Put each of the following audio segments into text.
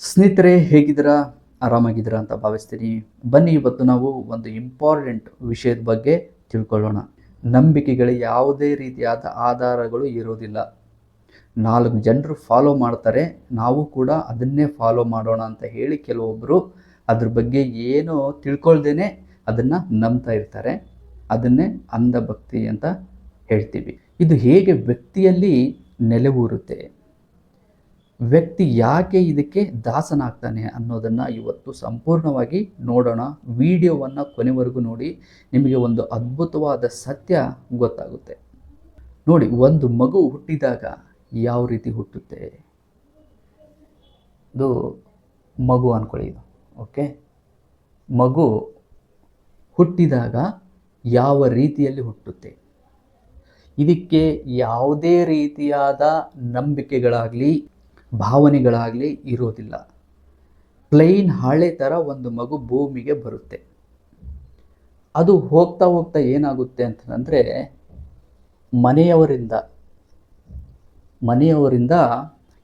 ಸ್ನೇಹಿತರೆ, ಹೇಗಿದ್ದೀರಾ? ಆರಾಮಾಗಿದ್ದೀರಾ ಅಂತ ಭಾವಿಸ್ತೀನಿ. ಬನ್ನಿ, ಇವತ್ತು ನಾವು ಒಂದು ಇಂಪಾರ್ಟೆಂಟ್ ವಿಷಯದ ಬಗ್ಗೆ ತಿಳ್ಕೊಳ್ಳೋಣ. ನಂಬಿಕೆಗಳಿಗೆ ಯಾವುದೇ ರೀತಿಯಾದ ಆಧಾರಗಳು ಇರೋದಿಲ್ಲ. ನಾಲ್ಕು ಜನರು ಫಾಲೋ ಮಾಡ್ತಾರೆ. ನಾವು ಕೂಡ ಅದನ್ನೇ ಫಾಲೋ ಮಾಡೋಣ ಅಂತ ಹೇಳಿ ಕೆಲವೊಬ್ಬರು ಅದ್ರ ಬಗ್ಗೆ ಏನೋ ತಿಳ್ಕೊಳ್ದೇನೆ ಅದನ್ನು ನಂಬ್ತಾ ಇರ್ತಾರೆ. ಅದನ್ನೇ ಅಂಧಭಕ್ತಿ ಅಂತ ಹೇಳ್ತೀವಿ. ಇದು ಹೇಗೆ ವ್ಯಕ್ತಿಯಲ್ಲಿ ನೆಲೆಯೂರುತ್ತೆ ವ್ಯಕ್ತಿ ಯಾಕೆ ಇದಕ್ಕೆ ದಾಸನಾಗ್ತಾನೆ ಅನ್ನೋದನ್ನು ಇವತ್ತು ಸಂಪೂರ್ಣವಾಗಿ ನೋಡೋಣ. ವಿಡಿಯೋವನ್ನು ಕೊನೆವರೆಗೂ ನೋಡಿ, ನಿಮಗೆ ಒಂದು ಅದ್ಭುತವಾದ ಸತ್ಯ ಗೊತ್ತಾಗುತ್ತೆ. ನೋಡಿ, ಒಂದು ಮಗು ಹುಟ್ಟಿದಾಗ ಯಾವ ರೀತಿ ಹುಟ್ಟುತ್ತೆ? ಇದು ಮಗು ಅಂದ್ಕೊಳ್ಳಿ ಇದು, ಓಕೆ? ಮಗು ಹುಟ್ಟಿದಾಗ ಯಾವ ರೀತಿಯಲ್ಲಿ ಹುಟ್ಟುತ್ತೆ? ಇದಕ್ಕೆ ಯಾವುದೇ ರೀತಿಯಾದ ನಂಬಿಕೆಗಳಾಗಲಿ ಭಾವನೆಗಳಾಗಲಿ ಇರೋದಿಲ್ಲ. ಪ್ಲೈನ್ ಹಾಳೆ ಥರ ಒಂದು ಮಗು ಭೂಮಿಗೆ ಬರುತ್ತೆ. ಅದು ಹೋಗ್ತಾ ಹೋಗ್ತಾ ಏನಾಗುತ್ತೆ ಅಂತಂದರೆ ಮನೆಯವರಿಂದ ಮನೆಯವರಿಂದ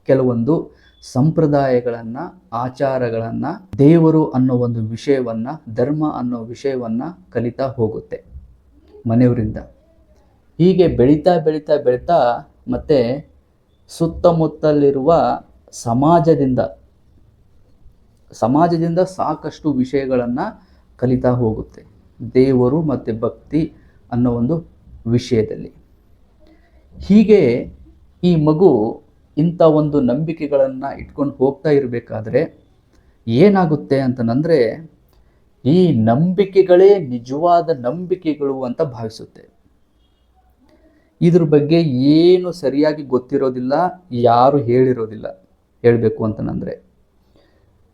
ಕೆಲವೊಂದು ಸಂಪ್ರದಾಯಗಳನ್ನು, ಆಚಾರಗಳನ್ನು, ದೇವರು ಅನ್ನೋ ಒಂದು ವಿಷಯವನ್ನು, ಧರ್ಮ ಅನ್ನೋ ವಿಷಯವನ್ನು ಕಲಿತಾ ಹೋಗುತ್ತೆ ಮನೆಯವರಿಂದ. ಹೀಗೆ ಬೆಳೀತಾ ಬೆಳೀತಾ ಬೆಳೀತಾ ಮತ್ತು ಸುತ್ತಮುತ್ತಲಿರುವ ಸಮಾಜದಿಂದ ಸಮಾಜದಿಂದ ಸಾಕಷ್ಟು ವಿಷಯಗಳನ್ನು ಕಲಿತಾ ಹೋಗುತ್ತೆ. ದೇವರು ಮತ್ತು ಭಕ್ತಿ ಅನ್ನೋ ಒಂದು ವಿಷಯದಲ್ಲಿ. ಹೀಗೆ ಈ ಮಗು ಇಂಥ ಒಂದು ನಂಬಿಕೆಗಳನ್ನು ಇಟ್ಕೊಂಡು ಹೋಗ್ತಾ ಇರಬೇಕಾದ್ರೆ ಏನಾಗುತ್ತೆ ಅಂತಂದರೆ ಈ ನಂಬಿಕೆಗಳೇ ನಿಜವಾದ ನಂಬಿಕೆಗಳು ಅಂತ ಭಾವಿಸುತ್ತೆ. ಇದ್ರ ಬಗ್ಗೆ ಏನು ಸರಿಯಾಗಿ ಗೊತ್ತಿರೋದಿಲ್ಲ, ಯಾರು ಹೇಳಿರೋದಿಲ್ಲ. ಹೇಳಬೇಕು ಅಂತನಂದರೆ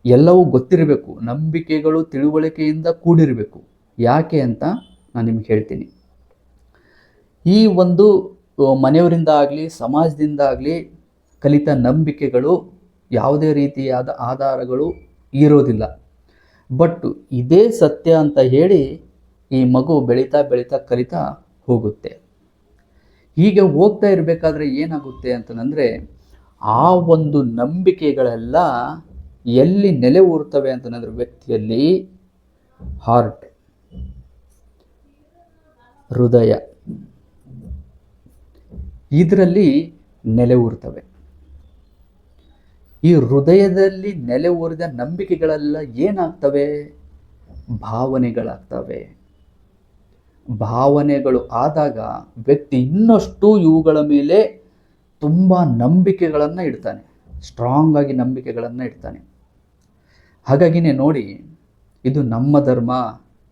ಎಲ್ಲವೂ ಗೊತ್ತಿರಬೇಕು, ನಂಬಿಕೆಗಳು ತಿಳುವಳಿಕೆಯಿಂದ ಕೂಡಿರಬೇಕು. ಯಾಕೆ ಅಂತ ನಾನು ನಿಮ್ಗೆ ಹೇಳ್ತೀನಿ. ಈ ಒಂದು ಮನೆಯವರಿಂದ ಆಗಲಿ, ಸಮಾಜದಿಂದ ಆಗಲಿ, ಕಲಿತ ನಂಬಿಕೆಗಳು ಯಾವುದೇ ರೀತಿಯಾದ ಆಧಾರಗಳು ಇರೋದಿಲ್ಲ. ಬಟ್ ಇದೇ ಸತ್ಯ ಅಂತ ಹೇಳಿ ಈ ಮಗು ಬೆಳೀತಾ ಬೆಳೀತಾ ಕಲಿತಾ ಹೋಗುತ್ತೆ. ಹೀಗೆ ಹೋಗ್ತಾ ಇರಬೇಕಾದ್ರೆ ಏನಾಗುತ್ತೆ ಅಂತಂದರೆ ಆ ಒಂದು ನಂಬಿಕೆಗಳೆಲ್ಲ ಎಲ್ಲಿ ನೆಲೆ ಊರ್ತವೆ ಅಂತಂದ್ರೆ ವ್ಯಕ್ತಿಯಲ್ಲಿ ಹಾರ್ಟ್ ಹೃದಯ, ಇದರಲ್ಲಿ ನೆಲೆ ಊರ್ತವೆ. ಈ ಹೃದಯದಲ್ಲಿ ನೆಲೆ ಊರಿದ ನಂಬಿಕೆಗಳೆಲ್ಲ ಏನಾಗ್ತವೆ? ಭಾವನೆಗಳಾಗ್ತವೆ. ಭಾವನೆಗಳು ಆದಾಗ ವ್ಯಕ್ತಿ ಇನ್ನಷ್ಟು ಇವುಗಳ ಮೇಲೆ ತುಂಬ ನಂಬಿಕೆಗಳನ್ನು ಇಡ್ತಾನೆ. ಸ್ಟ್ರಾಂಗ್ ಆಗಿ ನಂಬಿಕೆಗಳನ್ನು ಇಡ್ತಾನೆ. ಹಾಗಾಗಿನೇ ನೋಡಿ, ಇದು ನಮ್ಮ ಧರ್ಮ,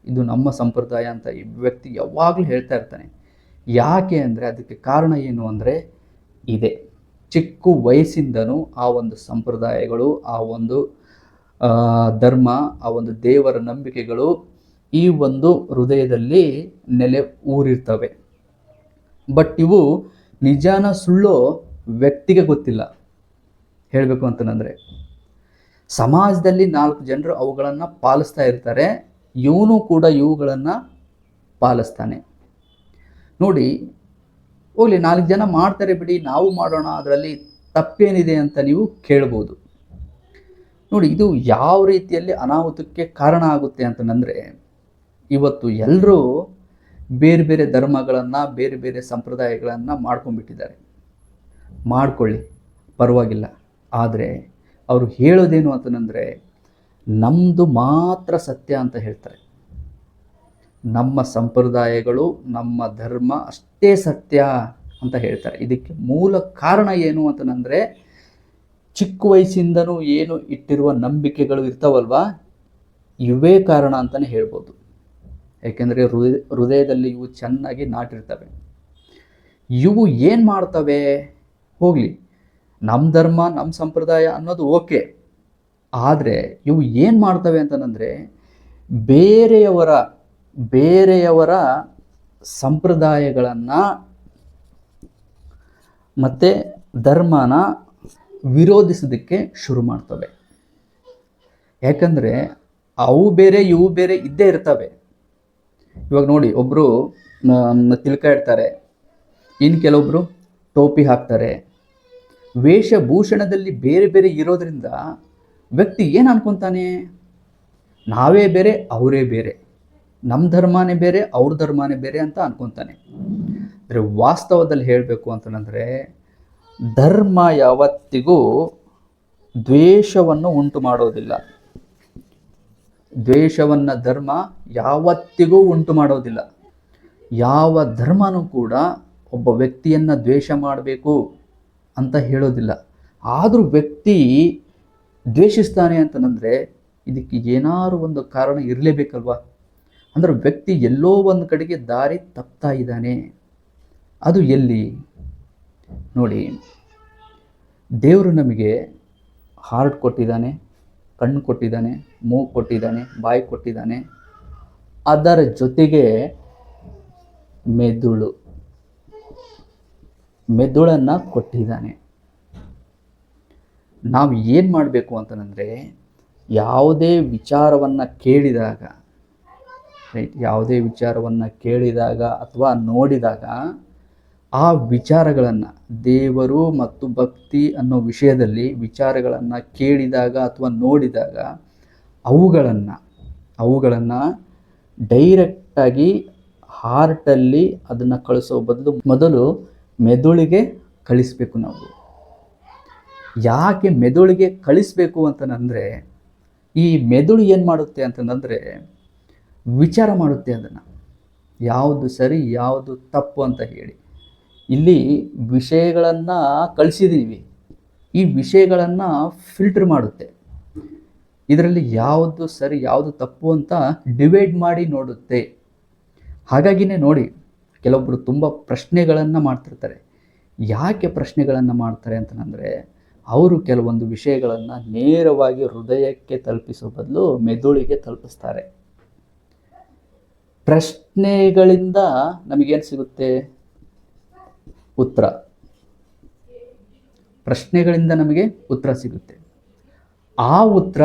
ಇದು ನಮ್ಮ ಸಂಪ್ರದಾಯ ಅಂತ ಈ ವ್ಯಕ್ತಿ ಯಾವಾಗಲೂ ಹೇಳ್ತಾ ಇರ್ತಾನೆ. ಯಾಕೆ ಅಂದರೆ ಅದಕ್ಕೆ ಕಾರಣ ಏನು ಅಂದರೆ ಇದೆ. ಚಿಕ್ಕ ವಯಸ್ಸಿಂದನೂ ಆ ಒಂದು ಸಂಪ್ರದಾಯಗಳು, ಆ ಒಂದು ಧರ್ಮ, ಆ ಒಂದು ದೇವರ ನಂಬಿಕೆಗಳು ಈ ಒಂದು ಹೃದಯದಲ್ಲಿ ನೆಲೆ ಊರಿರ್ತವೆ. ಬಟ್ ಇವು ನಿಜಾನ ಸುಳ್ಳು ವ್ಯಕ್ತಿಗೆ ಗೊತ್ತಿಲ್ಲ. ಹೇಳಬೇಕು ಅಂತಂದರೆ, ಸಮಾಜದಲ್ಲಿ ನಾಲ್ಕು ಜನರು ಅವುಗಳನ್ನು ಪಾಲಿಸ್ತಾ ಇರ್ತಾರೆ, ಇವನು ಕೂಡ ಇವುಗಳನ್ನು ಪಾಲಿಸ್ತಾನೆ. ನೋಡಿ, ಹೋಗ್ಲಿ, ನಾಲ್ಕು ಜನ ಮಾಡ್ತಾರೆ ಬಿಡಿ, ನಾವು ಮಾಡೋಣ, ಅದರಲ್ಲಿ ತಪ್ಪೇನಿದೆ ಅಂತ ನೀವು ಕೇಳ್ಬೋದು. ನೋಡಿ, ಇದು ಯಾವ ರೀತಿಯಲ್ಲಿ ಅನಾಹುತಕ್ಕೆ ಕಾರಣ ಆಗುತ್ತೆ ಅಂತಂದರೆ ಇವತ್ತು ಎಲ್ಲರೂ ಬೇರೆ ಬೇರೆ ಧರ್ಮಗಳನ್ನು, ಬೇರೆ ಬೇರೆ ಸಂಪ್ರದಾಯಗಳನ್ನು ಮಾಡ್ಕೊಂಡ್ಬಿಟ್ಟಿದ್ದಾರೆ. ಮಾಡಿಕೊಳ್ಳಿ. ಪರವಾಗಿಲ್ಲ. ಆದರೆ ಅವರು ಹೇಳೋದೇನು ಅಂತಂದರೆ ನಮ್ಮದು ಮಾತ್ರ ಸತ್ಯ ಅಂತ ಹೇಳ್ತಾರೆ. ನಮ್ಮ ಸಂಪ್ರದಾಯಗಳು, ನಮ್ಮ ಧರ್ಮ ಅಷ್ಟೇ ಸತ್ಯ ಅಂತ ಹೇಳ್ತಾರೆ. ಇದಕ್ಕೆ ಮೂಲ ಕಾರಣ ಏನು ಅಂತಂದರೆ, ಚಿಕ್ಕ ವಯಸ್ಸಿಂದನೂ ಏನು ಇಟ್ಟಿರುವ ನಂಬಿಕೆಗಳು ಇರ್ತಾವಲ್ವಾ? ಇವೇ ಕಾರಣ ಅಂತಲೇ ಹೇಳ್ಬೋದು. ಯಾಕೆಂದರೆ ಹೃದಯ, ಹೃದಯದಲ್ಲಿ ಇವು ಚೆನ್ನಾಗಿ ನಾಟಿರ್ತವೆ. ಇವು ಏನು ಮಾಡ್ತವೆ? ಹೋಗಲಿ. ನಮ್ಮ ಧರ್ಮ ನಮ್ಮ ಸಂಪ್ರದಾಯ ಅನ್ನೋದು ಓಕೆ. ಆದರೆ ಇವು ಏನು ಮಾಡ್ತವೆ ಅಂತಂದರೆ ಬೇರೆಯವರ ಬೇರೆಯವರ ಸಂಪ್ರದಾಯಗಳನ್ನು ಮತ್ತು ಧರ್ಮನ ವಿರೋಧಿಸೋದಕ್ಕೆ ಶುರು ಮಾಡ್ತವೆ. ಯಾಕಂದರೆ ಅವು ಬೇರೆ, ಇವು ಬೇರೆ ಇದ್ದೇ ಇರ್ತವೆ. ಇವಾಗ ನೋಡಿ ಒಬ್ಬರು ತಿಲಕ ಇಡ್ತಾರೆ. ಇನ್ನು ಕೆಲವೊಬ್ಬರು ಟೋಪಿ ಹಾಕ್ತಾರೆ. ವೇಷಭೂಷಣದಲ್ಲಿ ಬೇರೆ ಬೇರೆ ಇರೋದ್ರಿಂದ ವ್ಯಕ್ತಿ ಏನು ಅನ್ಕೊತಾನೆ? ನಾವೇ ಬೇರೆ, ಅವರೇ ಬೇರೆ. ನಮ್ಮ ಧರ್ಮನೇ ಬೇರೆ, ಅವ್ರ ಧರ್ಮನೇ ಬೇರೆ ಅಂತ ಅನ್ಕೊತಾನೆ. ಅಂದರೆ ವಾಸ್ತವದಲ್ಲಿ ಹೇಳಬೇಕು ಅಂತಂದರೆ ಧರ್ಮ ಯಾವತ್ತಿಗೂ ದ್ವೇಷವನ್ನು ಉಂಟು ಮಾಡೋದಿಲ್ಲ ದ್ವೇಷವನ್ನು ಧರ್ಮ ಯಾವತ್ತಿಗೂ ಉಂಟು ಮಾಡೋದಿಲ್ಲ. ಯಾವ ಧರ್ಮನೂ ಕೂಡ ಒಬ್ಬ ವ್ಯಕ್ತಿಯನ್ನು ದ್ವೇಷ ಮಾಡಬೇಕು ಅಂತ ಹೇಳೋದಿಲ್ಲ. ಆದರೂ ವ್ಯಕ್ತಿ ದ್ವೇಷಿಸ್ತಾನೆ ಅಂತಂದರೆ ಇದಕ್ಕೆ ಏನಾದ್ರು ಒಂದು ಕಾರಣ ಇರಲೇಬೇಕಲ್ವಾ? ಅಂದರೆ ವ್ಯಕ್ತಿ ಎಲ್ಲೋ ಒಂದು ಕಡೆಗೆ ದಾರಿ ತಪ್ತಾ ಇದ್ದಾನೆ. ಅದು ಎಲ್ಲಿ? ನೋಡಿ, ದೇವರು ನಮಗೆ ಹಾರ್ಟ್ ಕೊಟ್ಟಿದ್ದಾನೆ. ಕಣ್ಣು ಕೊಟ್ಟಿದ್ದಾನೆ ಮೂಗು ಕೊಟ್ಟಿದ್ದಾನೆ, ಬಾಯಿ ಕೊಟ್ಟಿದ್ದಾನೆ. ಅದರ ಜೊತೆಗೆ ಮೆದುಳು. ಮೆದುಳನ್ನು ಕೊಟ್ಟಿದ್ದಾನೆ. ನಾವು ಏನು ಮಾಡಬೇಕು ಅಂತಂದರೆ, ಯಾವುದೇ ವಿಚಾರವನ್ನು ಕೇಳಿದಾಗ ರೈಟ್ ಯಾವುದೇ ವಿಚಾರವನ್ನು ಕೇಳಿದಾಗ ಅಥವಾ ನೋಡಿದಾಗ ಆ ವಿಚಾರಗಳನ್ನು ದೇವರು ಮತ್ತು ಭಕ್ತಿ ಅನ್ನೋ ವಿಷಯದಲ್ಲಿ ವಿಚಾರಗಳನ್ನು ಕೇಳಿದಾಗ ಅಥವಾ ನೋಡಿದಾಗ ಅವುಗಳನ್ನು ಅವುಗಳನ್ನು ಡೈರೆಕ್ಟಾಗಿ ಹಾರ್ಟಲ್ಲಿ ಅದನ್ನು ಕಳಿಸೋ ಬದಲು ಮೊದಲು ಮೆದುಳಿಗೆ ಕಳಿಸ್ಬೇಕು ನಾವು. ಯಾಕೆ ಮೆದುಳಿಗೆ ಕಳಿಸ್ಬೇಕು ಅಂತಂದರೆ, ಈ ಮೆದುಳು ಏನು ಮಾಡುತ್ತೆ ಅಂತಂದರೆ ವಿಚಾರ ಮಾಡುತ್ತೆ ಅದನ್ನು. ಯಾವುದು ಸರಿ, ಯಾವುದು ತಪ್ಪು ಅಂತ ಹೇಳಿ. ಇಲ್ಲಿ ವಿಷಯಗಳನ್ನು ಕಳಿಸಿದ್ದೀವಿ ಈ ವಿಷಯಗಳನ್ನು ಫಿಲ್ಟರ್ ಮಾಡುತ್ತೆ. ಇದರಲ್ಲಿ ಯಾವುದು ಸರಿ, ಯಾವುದು ತಪ್ಪು ಅಂತ ಡಿವೈಡ್ ಮಾಡಿ ನೋಡುತ್ತೆ. ಹಾಗಾಗಿನೇ ನೋಡಿ ಕೆಲವೊಬ್ಬರು ತುಂಬ ಪ್ರಶ್ನೆಗಳನ್ನು ಮಾಡ್ತಿರ್ತಾರೆ. ಯಾಕೆ ಪ್ರಶ್ನೆಗಳನ್ನು ಮಾಡ್ತಾರೆ ಅಂತಂದರೆ, ಅವರು ಕೆಲವೊಂದು ವಿಷಯಗಳನ್ನು ನೇರವಾಗಿ ಹೃದಯಕ್ಕೆ ತಲುಪಿಸೋ ಬದಲು ಮೆದುಳಿಗೆ ತಲುಪಿಸ್ತಾರೆ. ಪ್ರಶ್ನೆಗಳಿಂದ ನಮಗೇನು ಸಿಗುತ್ತೆ? ಉತ್ತರ. ಪ್ರಶ್ನೆಗಳಿಂದ ನಮಗೆ ಉತ್ತರ ಸಿಗುತ್ತೆ. ಆ ಉತ್ತರ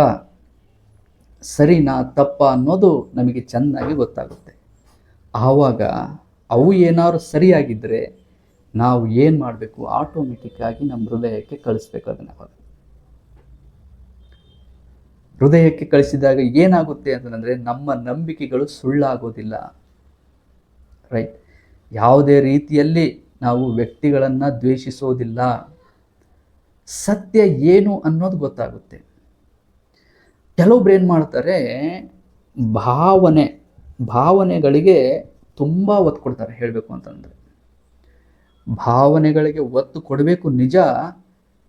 ಸರಿನಾ ತಪ್ಪ ಅನ್ನೋದು ನಮಗೆ ಚೆನ್ನಾಗಿ ಗೊತ್ತಾಗುತ್ತೆ. ಆವಾಗ ಅವು ಏನಾದ್ರು ಸರಿಯಾಗಿದ್ದರೆ ನಾವು ಏನು ಮಾಡಬೇಕು? ಆಟೋಮೆಟಿಕ್ಕಾಗಿ ನಮ್ಮ ಹೃದಯಕ್ಕೆ ಕಳಿಸ್ಬೇಕು ಅದನ್ನು ಅವಾಗ ಹೃದಯಕ್ಕೆ ಕಳಿಸಿದಾಗ ಏನಾಗುತ್ತೆ ಅಂತಂದರೆ ನಮ್ಮ ನಂಬಿಕೆಗಳು ಸುಳ್ಳಾಗೋದಿಲ್ಲ. ರೈಟ್ ಯಾವುದೇ ರೀತಿಯಲ್ಲಿ ನಾವು ವ್ಯಕ್ತಿಗಳನ್ನು ದ್ವೇಷಿಸೋದಿಲ್ಲ. ಸತ್ಯ ಏನು ಅನ್ನೋದು ಗೊತ್ತಾಗುತ್ತೆ. ಕೆಲವೊಬ್ರು ಏನು ಮಾಡ್ತಾರೆ, ಭಾವನೆ, ಭಾವನೆಗಳಿಗೆ ತುಂಬ ಒತ್ತು ಕೊಡ್ತಾರೆ ಹೇಳಬೇಕು ಅಂತಂದರೆ. ಭಾವನೆಗಳಿಗೆ ಒತ್ತು ಕೊಡಬೇಕು ನಿಜ,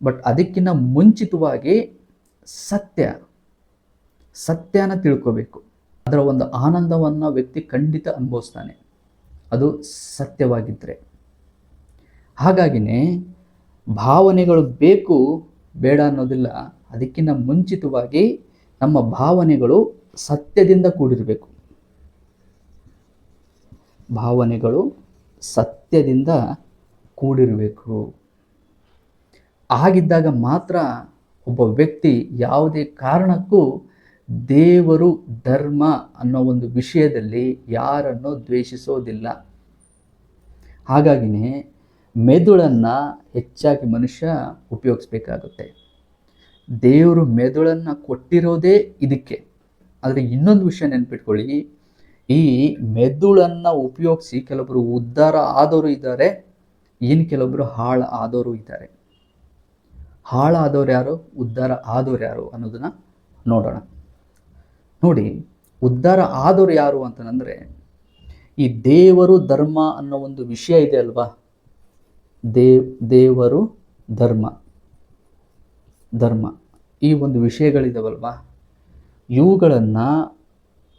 ಬಟ್ ಅದಕ್ಕಿಂತ ಮುಂಚಿತವಾಗಿ ಸತ್ಯ, ಸತ್ಯನ ತಿಳ್ಕೋಬೇಕು. ಅದರ ಒಂದು ಆನಂದವನ್ನು ವ್ಯಕ್ತಿ ಖಂಡಿತ ಅನುಭವಿಸ್ತಾನೆ. ಅದು ಸತ್ಯವಾಗಿದ್ದರೆ ಹಾಗಾಗಿನೇ ಭಾವನೆಗಳು ಬೇಕು ಬೇಡ ಅನ್ನೋದಿಲ್ಲ. ಅದಕ್ಕಿಂತ ಮುಂಚಿತವಾಗಿ ನಮ್ಮ ಭಾವನೆಗಳು ಸತ್ಯದಿಂದ ಕೂಡಿರಬೇಕು. ಭಾವನೆಗಳು ಸತ್ಯದಿಂದ ಕೂಡಿರಬೇಕು. ಆಗಿದ್ದಾಗ ಮಾತ್ರ ಒಬ್ಬ ವ್ಯಕ್ತಿ ಯಾವುದೇ ಕಾರಣಕ್ಕೂ ದೇವರು ಧರ್ಮ ಅನ್ನೋ ಒಂದು ವಿಷಯದಲ್ಲಿ ಯಾರನ್ನು ದ್ವೇಷಿಸೋದಿಲ್ಲ. ಹಾಗಾಗಿನೇ ಮೆದುಳನ್ನು ಹೆಚ್ಚಾಗಿ ಮನುಷ್ಯ ಉಪಯೋಗಿಸ್ಬೇಕಾಗುತ್ತೆ. ದೇವರು ಮೆದುಳನ್ನು ಕೊಟ್ಟಿರೋದೇ ಇದಕ್ಕೆ. ಆದರೆ ಇನ್ನೊಂದು ವಿಷಯ ನೆನ್ಪಿಟ್ಕೊಳ್ಳಿ. ಈ ಮೆದುಳನ್ನು ಉಪಯೋಗಿಸಿ ಕೆಲವೊಬ್ಬರು ಉದ್ಧಾರ ಆದವರು ಇದ್ದಾರೆ ಇನ್ನು ಕೆಲವೊಬ್ಬರು ಹಾಳು ಆದವರು ಇದ್ದಾರೆ. ಹಾಳಾದವ್ರು ಯಾರು? ಉದ್ಧಾರ ಆದವ್ರು ಯಾರು ಅನ್ನೋದನ್ನು ನೋಡೋಣ. ನೋಡಿ, ಉದ್ಧಾರ ಆದವ್ರು ಯಾರು ಅಂತಂದರೆ ಈ ದೇವರು ಧರ್ಮ ಅನ್ನೋ ಒಂದು ವಿಷಯ ಇದೆ ಅಲ್ವಾ? ದೇವ್ ದೇವರು ಧರ್ಮ. ಧರ್ಮ. ಈ ಒಂದು ವಿಷಯಗಳಿದಾವಲ್ವಾ? ಇವುಗಳನ್ನು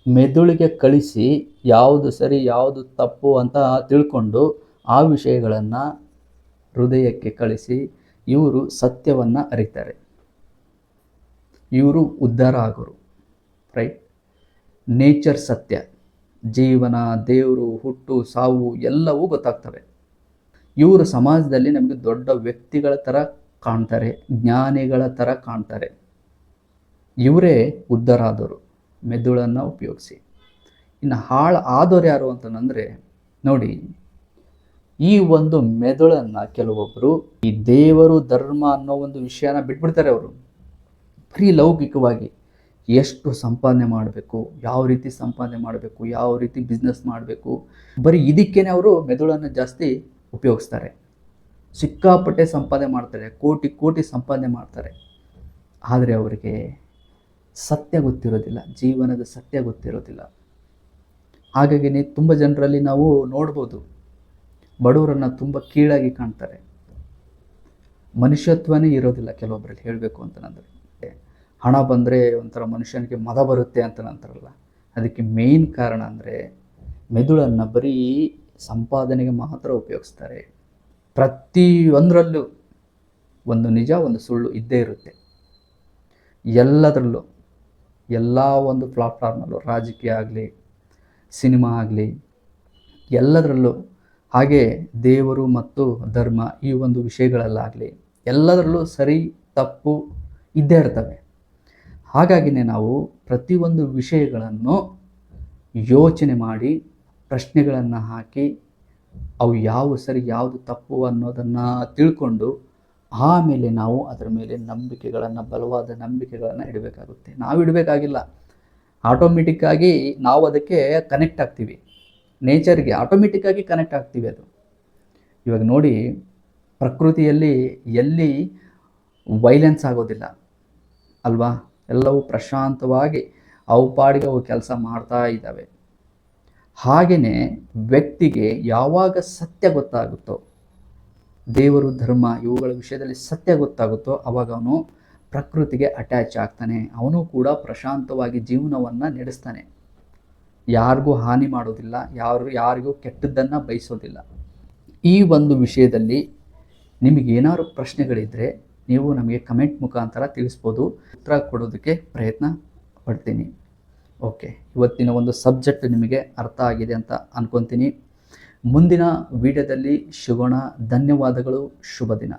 ಮೆದುಳಿಗೆ ಕಳಿಸಿ ಯಾವುದು ಸರಿ, ಯಾವುದು ತಪ್ಪು ಅಂತ ತಿಳ್ಕೊಂಡು ಆ ವಿಷಯಗಳನ್ನು ಹೃದಯಕ್ಕೆ ಕಳಿಸಿ ಇವರು ಸತ್ಯವನ್ನು ಅರಿತಾರೆ. ಇವರು ಉದ್ಧಾರ ಆಗೋರು, ರೈಟ್? ನೇಚರ್ ಸತ್ಯ, ಜೀವನ, ದೇವರು, ಹುಟ್ಟು, ಸಾವು ಎಲ್ಲವೂ ಗೊತ್ತಾಗ್ತವೆ. ಇವರು ಸಮಾಜದಲ್ಲಿ ನಮಗೆ ದೊಡ್ಡ ವ್ಯಕ್ತಿಗಳ ಥರ ಕಾಣ್ತಾರೆ, ಜ್ಞಾನಿಗಳ ಥರ ಕಾಣ್ತಾರೆ. ಇವರೇ ಉದ್ಧಾರ ಆದವರು ಮೆದುಳನ್ನು ಉಪಯೋಗಿಸಿ. ಇನ್ನು ಹಾಳು ಆದವರು ಯಾರು ಅಂತಂದರೆ, ನೋಡಿ, ಈ ಒಂದು ಮೆದುಳನ್ನು ಕೆಲವೊಬ್ಬರು ಈ ದೇವರು ಧರ್ಮ ಅನ್ನೋ ಒಂದು ವಿಷಯನ ಬಿಟ್ಬಿಡ್ತಾರೆ ಅವರು. ಬರೀ ಲೌಕಿಕವಾಗಿ ಎಷ್ಟು ಸಂಪಾದನೆ ಮಾಡಬೇಕು, ಯಾವ ರೀತಿ ಸಂಪಾದನೆ ಮಾಡಬೇಕು, ಯಾವ ರೀತಿ ಬಿಸ್ನೆಸ್ ಮಾಡಬೇಕು, ಬರೀ ಇದಕ್ಕೇ ಅವರು ಮೆದುಳನ್ನು ಜಾಸ್ತಿ ಉಪಯೋಗಿಸ್ತಾರೆ. ಸಿಕ್ಕಾಪಟ್ಟೆ ಸಂಪಾದನೆ ಮಾಡ್ತಾರೆ, ಕೋಟಿ ಕೋಟಿ ಸಂಪಾದನೆ ಮಾಡ್ತಾರೆ. ಆದರೆ ಅವರಿಗೆ ಸತ್ಯ ಗೊತ್ತಿರೋದಿಲ್ಲ, ಜೀವನದ ಸತ್ಯ ಗೊತ್ತಿರೋದಿಲ್ಲ. ಹಾಗಾಗಿ ತುಂಬ ಜನರಲ್ಲಿ ನಾವು ನೋಡ್ಬೋದು, ಬಡವರನ್ನು ತುಂಬ ಕೀಳಾಗಿ ಕಾಣ್ತಾರೆ. ಮನುಷ್ಯತ್ವನೇ ಇರೋದಿಲ್ಲ ಕೆಲವೊಬ್ಬರಲ್ಲಿ ಹೇಳಬೇಕು ಅಂತಂದರೆ ಹಣ ಬಂದರೆ ಒಂಥರ ಮನುಷ್ಯನಿಗೆ ಮದ ಬರುತ್ತೆ ಅಂತ ಅಂತಾರಲ್ಲ. ಅದಕ್ಕೆ ಮೇಯ್ನ್ ಕಾರಣ ಅಂದರೆ, ಮೆದುಳನ್ನು ಬರೀ ಸಂಪಾದನೆಗೆ ಮಾತ್ರ ಉಪಯೋಗಿಸ್ತಾರೆ. ಪ್ರತಿಯೊಂದರಲ್ಲೂ ಒಂದು ನಿಜ, ಒಂದು ಸುಳ್ಳು ಇದ್ದೇ ಇರುತ್ತೆ. ಎಲ್ಲದರಲ್ಲೂ, ಎಲ್ಲ ಒಂದು ಪ್ಲಾಟ್ಫಾರ್ಮಲ್ಲೂ ರಾಜಕೀಯ ಆಗಲಿ, ಸಿನಿಮಾ ಆಗಲಿ, ಎಲ್ಲದರಲ್ಲೂ ಹಾಗೆ ದೇವರು ಮತ್ತು ಧರ್ಮ ಈ ಒಂದು ವಿಷಯಗಳಲ್ಲಾಗಲಿ, ಎಲ್ಲದರಲ್ಲೂ ಸರಿ, ತಪ್ಪು ಇದ್ದೇ ಇರ್ತವೆ. ಹಾಗಾಗಿನೇ ನಾವು ಪ್ರತಿಯೊಂದು ವಿಷಯಗಳನ್ನು ಯೋಚನೆ ಮಾಡಿ ಪ್ರಶ್ನೆಗಳನ್ನು ಹಾಕಿ ಅವು ಯಾವ ಸರಿ, ಯಾವುದು ತಪ್ಪು ಅನ್ನೋದನ್ನು ತಿಳ್ಕೊಂಡು ಆಮೇಲೆ ನಾವು ಅದರ ಮೇಲೆ ನಂಬಿಕೆಗಳನ್ನು, ಬಲವಾದ ನಂಬಿಕೆಗಳನ್ನು ಇಡಬೇಕಾಗುತ್ತೆ. ನಾವು ಇಡಬೇಕಾಗಿಲ್ಲ. ಆಟೋಮೆಟಿಕ್ಕಾಗಿ ನಾವು ಅದಕ್ಕೆ ಕನೆಕ್ಟ್ ಆಗ್ತೀವಿ. ನೇಚರ್ಗೆ ಆಟೋಮೆಟಿಕ್ಕಾಗಿ ಕನೆಕ್ಟ್ ಆಗ್ತೀವಿ ಅದು. ಇವಾಗ ನೋಡಿ, ಪ್ರಕೃತಿಯಲ್ಲಿ ಎಲ್ಲಿ ವೈಲೆನ್ಸ್ ಆಗೋದಿಲ್ಲ. ಅಲ್ವಾ? ಎಲ್ಲವೂ ಪ್ರಶಾಂತವಾಗಿ, ಅವು ಪಾಡಿಗೆ ಅವು ಕೆಲಸ ಮಾಡ್ತಾ ಇದ್ದಾವೆ. ಹಾಗೆಯೇ ವ್ಯಕ್ತಿಗೆ ಯಾವಾಗ ಸತ್ಯ ಗೊತ್ತಾಗುತ್ತೋ, ದೇವರು, ಧರ್ಮ, ಇವುಗಳ ವಿಷಯದಲ್ಲಿ ಸತ್ಯ ಗೊತ್ತಾಗುತ್ತೋ, ಅವಾಗ ಅವನು ಪ್ರಕೃತಿಗೆ ಅಟ್ಯಾಚ್ ಆಗ್ತಾನೆ. ಅವನು ಕೂಡ ಪ್ರಶಾಂತವಾಗಿ ಜೀವನವನ್ನು ನಡೆಸ್ತಾನೆ. ಯಾರಿಗೂ ಹಾನಿ ಮಾಡೋದಿಲ್ಲ, ಯಾರು, ಯಾರಿಗೂ ಕೆಟ್ಟದ್ದನ್ನು ಬಯಸೋದಿಲ್ಲ. ಈ ಒಂದು ವಿಷಯದಲ್ಲಿ ನಿಮಗೇನಾದ್ರು ಪ್ರಶ್ನೆಗಳಿದ್ದರೆ ನೀವು ನಮಗೆ ಕಮೆಂಟ್ ಮುಖಾಂತರ ತಿಳಿಸ್ಬೋದು. ಉತ್ತರ ಕೊಡೋದಕ್ಕೆ ಪ್ರಯತ್ನ ಪಡ್ತೀನಿ. ಓಕೆ ಇವತ್ತಿನ ಒಂದು ಸಬ್ಜೆಕ್ಟ್ ನಿಮಗೆ ಅರ್ಥ ಆಗಿದೆ ಅಂತ ಅನ್ಕೊತೀನಿ. ಮುಂದಿನ ವಿಡಿಯೋದಲ್ಲಿ ಸಿಗೋಣ ಧನ್ಯವಾದಗಳು. ಶುಭ ದಿನ.